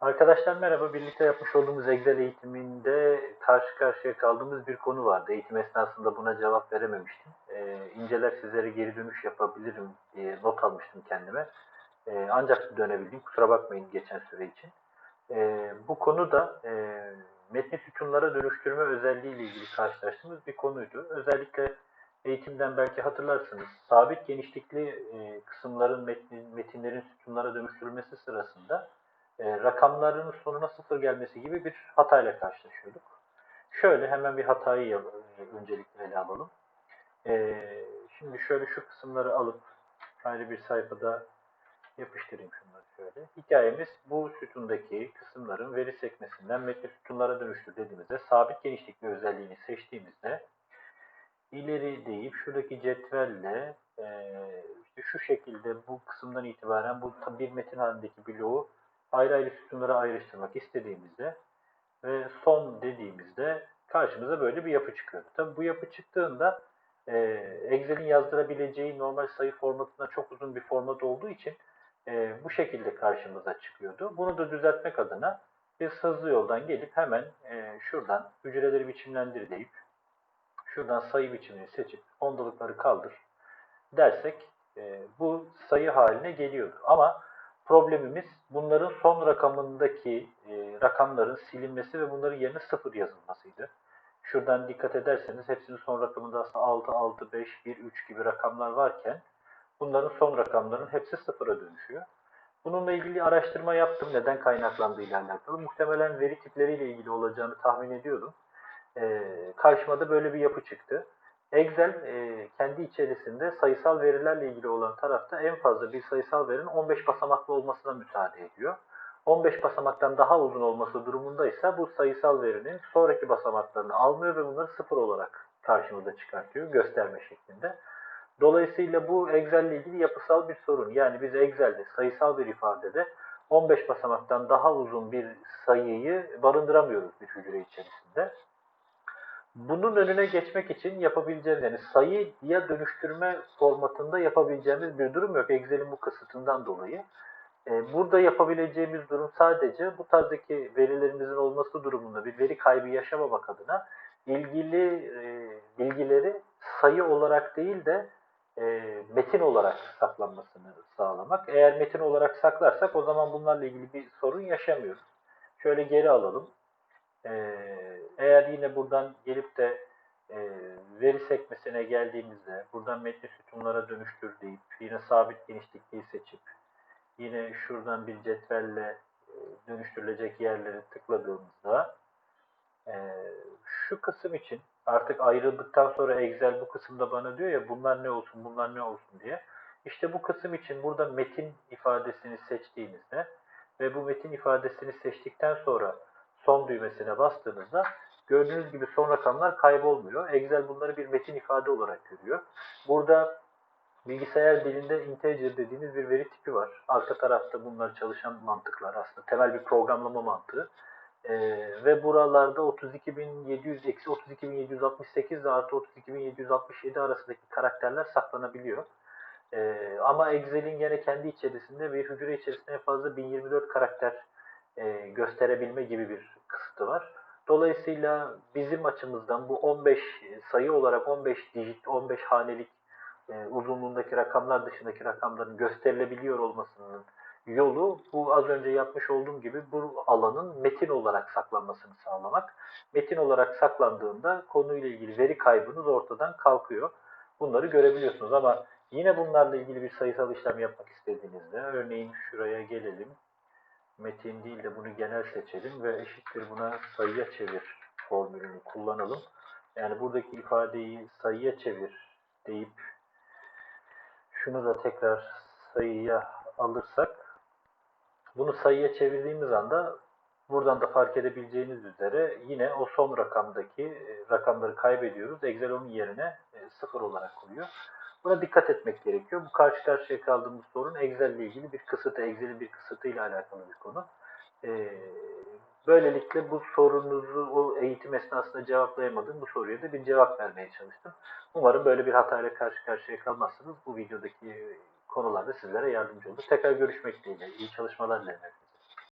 Arkadaşlar merhaba. Birlikte yapmış olduğumuz Excel eğitiminde karşı karşıya kaldığımız bir konu vardı. Eğitim esnasında buna cevap verememiştim. Ee, inceler sizlere geri dönüş yapabilirim diye not almıştım kendime. Ee, ancak dönebildim. Kusura bakmayın geçen süre için. Ee, bu konu da e, metni sütunlara dönüştürme özelliği ile ilgili karşılaştığımız bir konuydu. Özellikle eğitimden belki hatırlarsınız. Sabit genişlikli e, kısımların metnin, metinlerin sütunlara dönüştürülmesi sırasında e, rakamların sonuna sıfır gelmesi gibi bir hatayla karşılaşıyorduk. Şöyle hemen bir hatayı öncelikle ele alalım. E, şimdi şöyle şu kısımları alıp ayrı bir sayfada yapıştırayım şunları şöyle. Hikayemiz bu sütundaki kısımların veri sekmesinden metni sütunlara dönüştür dediğimizde sabit genişlikli özelliğini seçtiğimizde ileri deyip şuradaki cetvelle e, işte şu şekilde bu kısımdan itibaren bu ta- bir metin halindeki bloğu ayrı ayrı sütunlara ayrıştırmak istediğimizde ve son dediğimizde karşımıza böyle bir yapı çıkıyor. Tabi bu yapı çıktığında e, Excel'in yazdırabileceği normal sayı formatına çok uzun bir format olduğu için e, bu şekilde karşımıza çıkıyordu. Bunu da düzeltmek adına biz hızlı yoldan gelip hemen e, şuradan hücreleri biçimlendir deyip şuradan sayı biçimini seçip ondalıkları kaldır dersek e, bu sayı haline geliyordu. Ama problemimiz bunların son rakamındaki e, rakamların silinmesi ve bunların yerine sıfır yazılmasıydı. Şuradan dikkat ederseniz hepsinin son rakamında aslında 6, 6, 5, 1, 3 gibi rakamlar varken bunların son rakamların hepsi sıfıra dönüşüyor. Bununla ilgili araştırma yaptım. Neden kaynaklandığıyla alakalı. Muhtemelen veri tipleriyle ilgili olacağını tahmin ediyordum. Ee, karşıma da böyle bir yapı çıktı. Excel e, kendi içerisinde sayısal verilerle ilgili olan tarafta en fazla bir sayısal verinin 15 basamaklı olmasına müsaade ediyor. 15 basamaktan daha uzun olması durumunda ise bu sayısal verinin sonraki basamaklarını almıyor ve bunları sıfır olarak karşımıza çıkartıyor gösterme şeklinde. Dolayısıyla bu Excel ile ilgili yapısal bir sorun. Yani biz Excel'de sayısal bir ifadede 15 basamaktan daha uzun bir sayıyı barındıramıyoruz bir hücre içerisinde. Bunun önüne geçmek için yapabileceğimiz yani sayıya dönüştürme formatında yapabileceğimiz bir durum yok Excel'in bu kısıtından dolayı. Ee, Burada yapabileceğimiz durum sadece bu tarzdaki verilerimizin olması durumunda bir veri kaybı yaşamamak adına ilgili e, bilgileri sayı olarak değil de e, metin olarak saklanmasını sağlamak. Eğer metin olarak saklarsak o zaman bunlarla ilgili bir sorun yaşamıyoruz. Şöyle geri alalım. Eğer yine buradan gelip de e, veri sekmesine geldiğimizde buradan metni sütunlara dönüştür deyip yine sabit genişlikliği seçip yine şuradan bir cetvelle e, dönüştürülecek yerleri tıkladığımızda e, şu kısım için artık ayrıldıktan sonra Excel bu kısımda bana diyor ya bunlar ne olsun bunlar ne olsun diye. İşte bu kısım için burada metin ifadesini seçtiğinizde ve bu metin ifadesini seçtikten sonra son düğmesine bastığınızda gördüğünüz gibi son rakamlar kaybolmuyor. Excel bunları bir metin ifade olarak görüyor. Burada bilgisayar dilinde integer dediğimiz bir veri tipi var. Arka tarafta bunlar çalışan mantıklar aslında. Temel bir programlama mantığı. Ee, ve buralarda 32.700 eksi 32.768 ile artı 32.767 arasındaki karakterler saklanabiliyor. Ee, ama Excel'in gene kendi içerisinde bir hücre içerisinde en fazla 1024 karakter e, gösterebilme gibi bir kısıtı var. Dolayısıyla bizim açımızdan bu 15 sayı olarak 15 dijit, 15 hanelik e, uzunluğundaki rakamlar dışındaki rakamların gösterilebiliyor olmasının yolu bu az önce yapmış olduğum gibi bu alanın metin olarak saklanmasını sağlamak. Metin olarak saklandığında konuyla ilgili veri kaybınız ortadan kalkıyor. Bunları görebiliyorsunuz ama yine bunlarla ilgili bir sayısal işlem yapmak istediğinizde örneğin şuraya gelelim metin değil de bunu genel seçelim ve eşittir buna sayıya çevir formülünü kullanalım. Yani buradaki ifadeyi sayıya çevir deyip şunu da tekrar sayıya alırsak bunu sayıya çevirdiğimiz anda buradan da fark edebileceğiniz üzere yine o son rakamdaki e, rakamları kaybediyoruz. Excel onun yerine e, sıfır olarak koyuyor. Buna dikkat etmek gerekiyor. Bu karşı karşıya kaldığımız sorun Excel ile ilgili bir kısıtı, Excel'in bir kısıtıyla alakalı bir konu. Ee, böylelikle bu sorunuzu o eğitim esnasında cevaplayamadığım bu soruya da bir cevap vermeye çalıştım. Umarım böyle bir hatayla karşı karşıya kalmazsınız. Bu videodaki konularda sizlere yardımcı olur. Tekrar görüşmek dileğiyle. İyi çalışmalar dilerim.